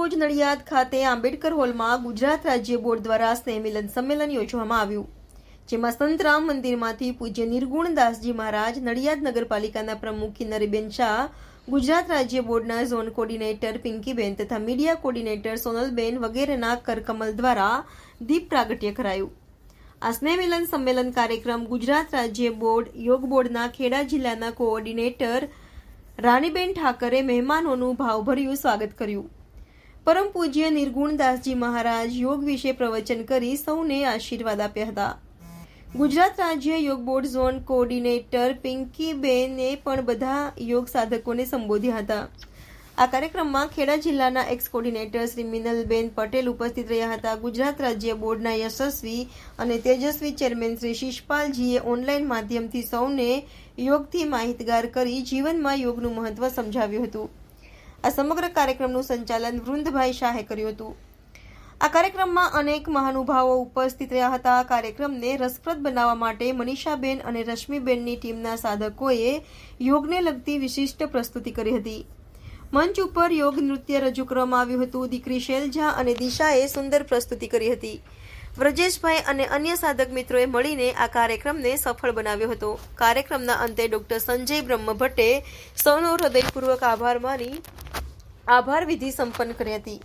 નડિયાદ ખાતે આંબેડકર હોલમાં ગુજરાત રાજ્ય બોર્ડ દ્વારા સ્નેહમિલન સંમેલન યોજવામાં આવ્યું, જેમાં સંતરામ મંદિરમાંથી પૂજ્ય નિર્ગુણ દાસજી મહારાજ, નડિયાદ નગરપાલિકાના પ્રમુખ કિન્નરીબેન શાહ, ગુજરાત રાજ્ય બોર્ડના ઝોન કોર્ડિનેટર પિંકીબેન તથા મીડિયા કોર્ડિનેટર સોનલબેન વગેરેના કરકમલ દ્વારા દીપ પ્રાગટ્ય કરાયું. આ સ્નેહમિલન સંમેલન કાર્યક્રમ ગુજરાત રાજ્ય બોર્ડ, યોગ બોર્ડના ખેડા જિલ્લાના કોઓર્ડિનેટર રાણીબેન ઠાકરે મહેમાનોનું ભાવભર્યું સ્વાગત કર્યું. પરમ પૂજ્ય નિર્ગુણદાસજી મહારાજ યોગ વિશે પ્રવચન કરી સૌને આશીર્વાદ આપ્યા હતા. ગુજરાત રાજ્ય યોગ બોર્ડ ઝોન કોઓર્ડિનેટર પિંકીબેને પણ બધા યોગ સાધકોને સંબોધ્યા હતા. આ કાર્યક્રમમાં ખેડા જિલ્લાના એક્સ કોઓર્ડિનેટર શ્રી મિનલબેન પટેલ ઉપસ્થિત રહ્યા હતા. ગુજરાત રાજ્ય બોર્ડના યશસ્વી અને તેજસ્વી ચેરમેન શ્રી શિષપાલજીએ ઓનલાઈન માધ્યમથી સૌને યોગથી માહિતગાર કરી જીવનમાં યોગનું મહત્વ સમજાવ્યું હતું. આ સમગ્ર કાર્યક્રમનું સંચાલન વૃંદભાઈ શાહે કર્યું હતું. આ કાર્યક્રમમાં અનેક મહાનુભાવો ઉપસ્થિત રહ્યા હતા. કાર્યક્રમને રસપ્રદ બનાવવા માટે મનીષાબેન અને રશ્મિબેનની ટીમના સાધકોએ યોગને લગતી વિશિષ્ટ પ્રસ્તુતિ કરી હતી. મંચ ઉપર યોગ નૃત્ય રજૂ કરવામાં આવ્યું હતું. દીકરી શૈલજા અને દિશાએ સુંદર પ્રસ્તુતિ કરી હતી. વ્રજેશભાઈ અને અન્ય સાધક મિત્રોએ મળીને આ કાર્યક્રમને સફળ બનાવ્યો હતો. કાર્યક્રમના અંતે ડોક્ટર સંજય બ્રહ્મ ભટ્ટે સૌનો હૃદયપૂર્વક આભાર માની આભાર વિધિ સંપન્ન કરી હતી.